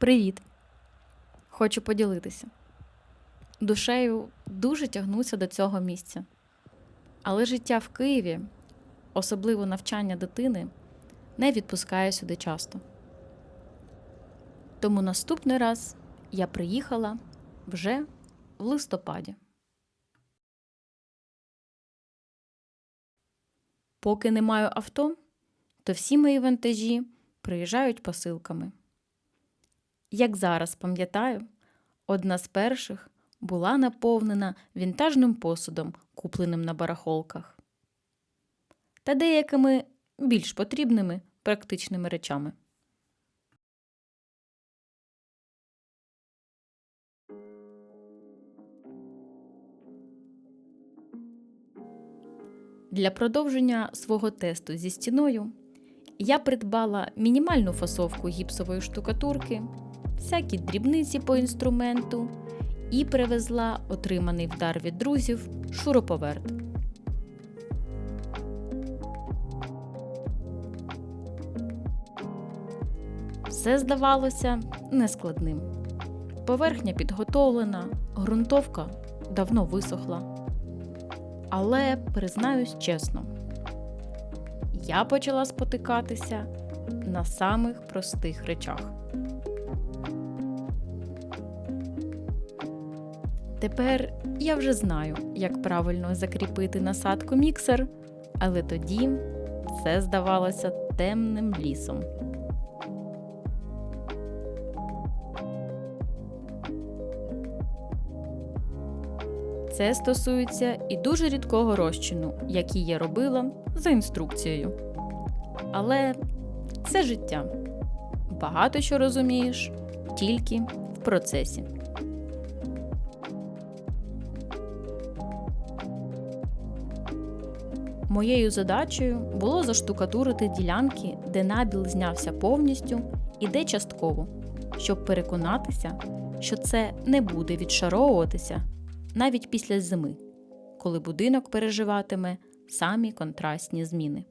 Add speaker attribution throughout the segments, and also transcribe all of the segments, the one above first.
Speaker 1: Привіт! Хочу поділитися. Душею дуже тягнуся до цього місця. Але життя в Києві, особливо навчання дитини, не відпускає сюди часто. Тому наступний раз я приїхала вже в листопаді. Поки не маю авто, то всі мої вантажі приїжджають посилками. Як зараз пам'ятаю, одна з перших була наповнена вінтажним посудом, купленим на барахолках, та деякими більш потрібними практичними речами. Для продовження свого тесту зі стіною я придбала мінімальну фасовку гіпсової штукатурки, всякі дрібниці по інструменту і привезла отриманий в дар від друзів шуруповерт. Все здавалося нескладним. Поверхня підготовлена, ґрунтовка давно висохла. Але признаюсь чесно, я почала спотикатися на самих простих речах. Тепер я вже знаю, як правильно закріпити насадку міксер, але тоді все здавалося темним лісом. Це стосується і дуже рідкого розчину, який я робила за інструкцією. Але це життя. Багато що розумієш тільки в процесі. Моєю задачею було заштукатурити ділянки, де набіл знявся повністю і де частково, щоб переконатися, що це не буде відшаровуватися навіть після зими, коли будинок переживатиме самі контрастні зміни.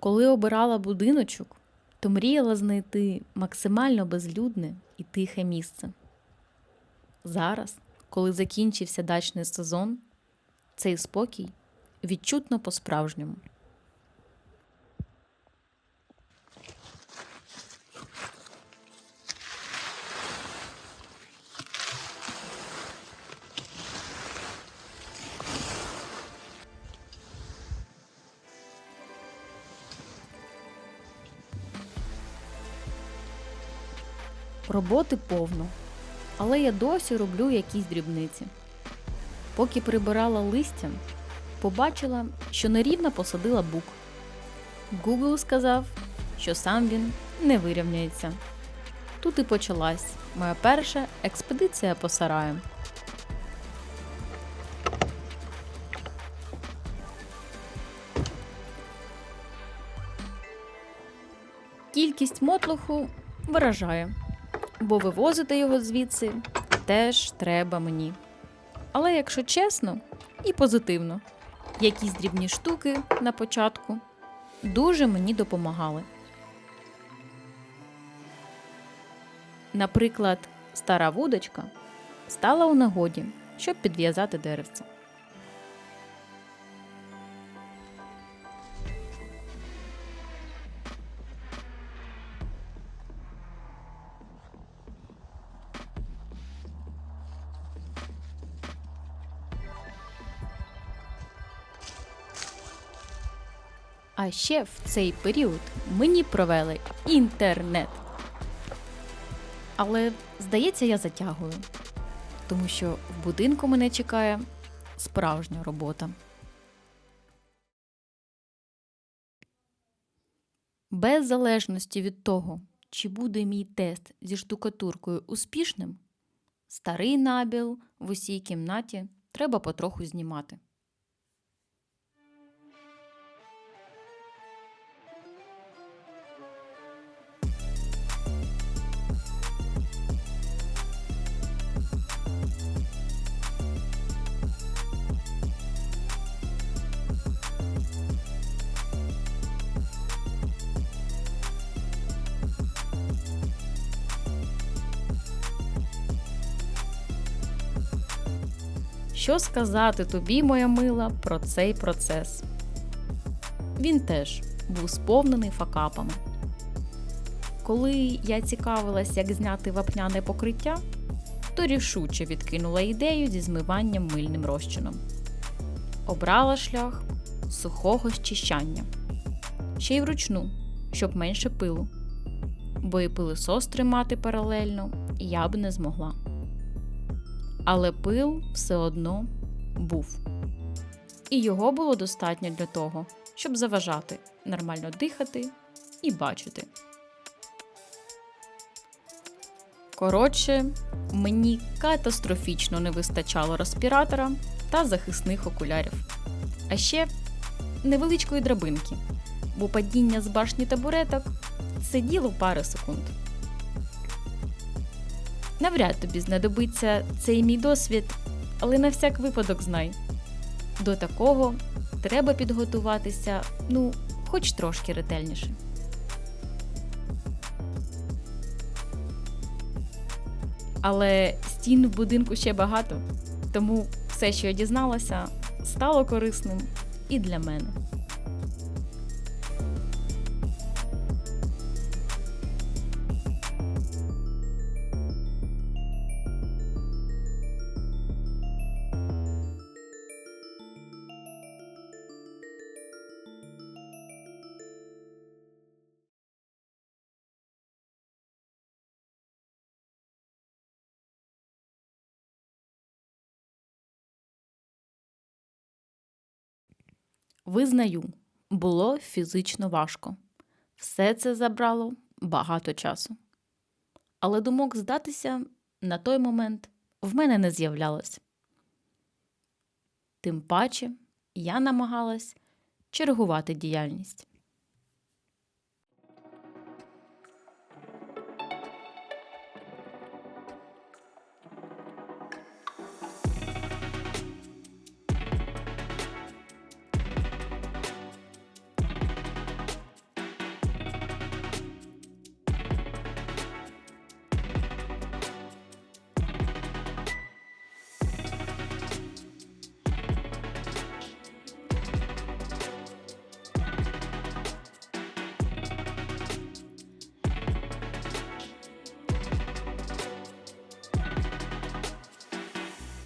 Speaker 1: Коли обирала будиночок, то мріяла знайти максимально безлюдне і тихе місце. Зараз, коли закінчився дачний сезон, цей спокій відчутно по-справжньому. Роботи повно, але я досі роблю якісь дрібниці. Поки прибирала листя, побачила, що нерівно посадила бук. Google сказав, що сам він не вирівняється. Тут і почалась моя перша експедиція по сараям. Кількість мотлоху вражає, бо вивозити його звідси теж треба мені. Але якщо чесно і позитивно, якісь дрібні штуки на початку дуже мені допомагали. Наприклад, стара вудочка стала у нагоді, щоб підв'язати деревце. А ще в цей період мені провели інтернет. Але, здається, я затягую, тому що в будинку мене чекає справжня робота. Без залежності від того, чи буде мій тест зі штукатуркою успішним, старий набіл в усій кімнаті треба потроху знімати. Що сказати тобі, моя мила, про цей процес? Він теж був сповнений факапами. Коли я цікавилась, як зняти вапняне покриття, то рішуче відкинула ідею зі змиванням мильним розчином. Обрала шлях сухого щищання, ще й вручну, щоб менше пилу, бо і пилисос тримати паралельно я б не змогла. Але пил все одно був. І його було достатньо для того, щоб заважати нормально дихати і бачити. Коротше, мені катастрофічно не вистачало респіратора та захисних окулярів. А ще невеличкої драбинки, бо падіння з башні табуреток це діло пари секунд. Навряд тобі знадобиться цей мій досвід, але на всяк випадок знай. До такого треба підготуватися, ну, хоч трошки ретельніше. Але стін в будинку ще багато, тому все, що я дізналася, стало корисним і для мене. Визнаю, було фізично важко. Все це забрало багато часу. Але думок здатися на той момент в мене не з'являлось. Тим паче я намагалась чергувати діяльність.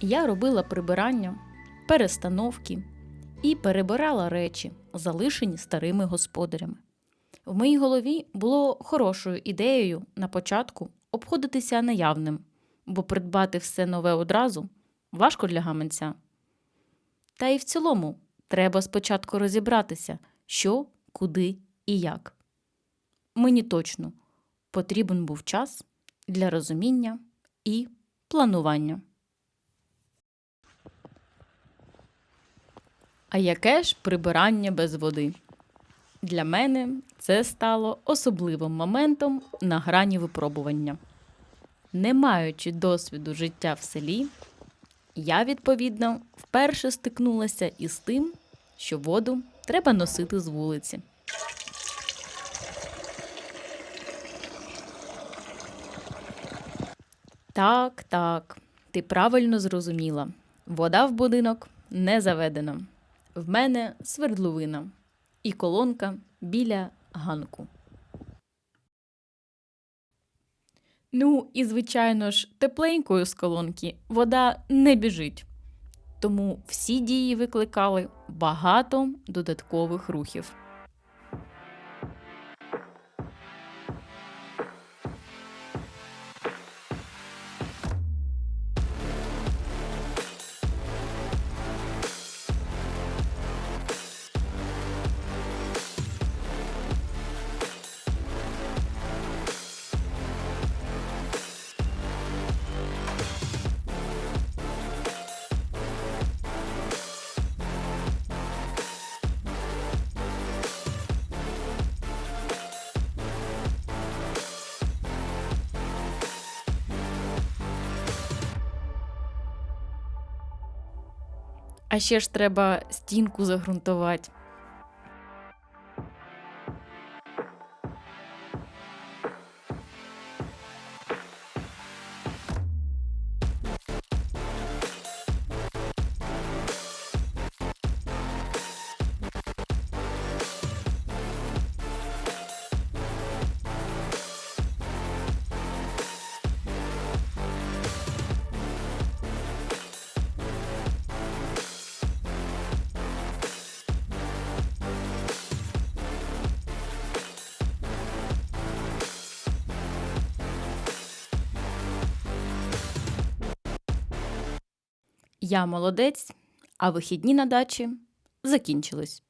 Speaker 1: Я робила прибирання, перестановки і перебирала речі, залишені старими господарями. В моїй голові було хорошою ідеєю на початку обходитися наявним, бо придбати все нове одразу важко для гаманця. Та й в цілому треба спочатку розібратися, що, куди і як. Мені точно потрібен був час для розуміння і планування. А яке ж прибирання без води? Для мене це стало особливим моментом на грані випробування. Не маючи досвіду життя в селі, я, відповідно, вперше стикнулася із тим, що воду треба носити з вулиці. Так, так, ти правильно зрозуміла. Вода в будинок не заведена. В мене свердловина і колонка біля ганку. Ну, і, звичайно ж, тепленькою з колонки вода не біжить. Тому всі дії викликали багато додаткових рухів. А ще ж треба стінку загрунтувати. Я молодець, а вихідні на дачі закінчились.